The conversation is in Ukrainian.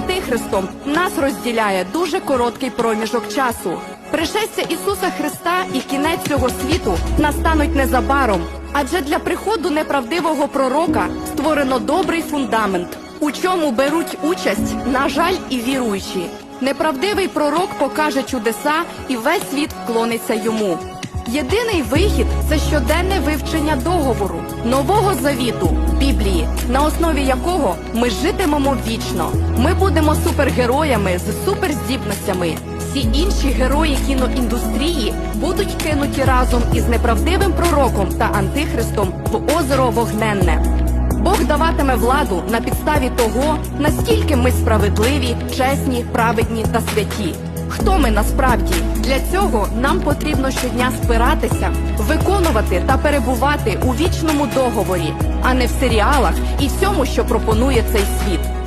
Антихристом нас розділяє дуже короткий проміжок часу. Пришестя Ісуса Христа і кінець цього світу настануть незабаром, адже для приходу неправдивого пророка створено добрий фундамент, у чому беруть участь, на жаль, і віруючі. Неправдивий пророк покаже чудеса, і весь світ вклониться йому. Єдиний вихід це щоденне вивчення договору нового завіту Біблії, на основі якого ми житимемо вічно. Ми будемо супергероями з суперздібностями. Всі інші герої кіноіндустрії будуть кинуті разом із неправдивим пророком та антихристом в озеро Вогненне. Бог даватиме владу на підставі того, наскільки ми справедливі, чесні, праведні та святі. Хто ми насправді? Для цього нам потрібно щодня спиратися, виконувати та перебувати у вічному договорі, а не в серіалах і всьому, що пропонує цей світ.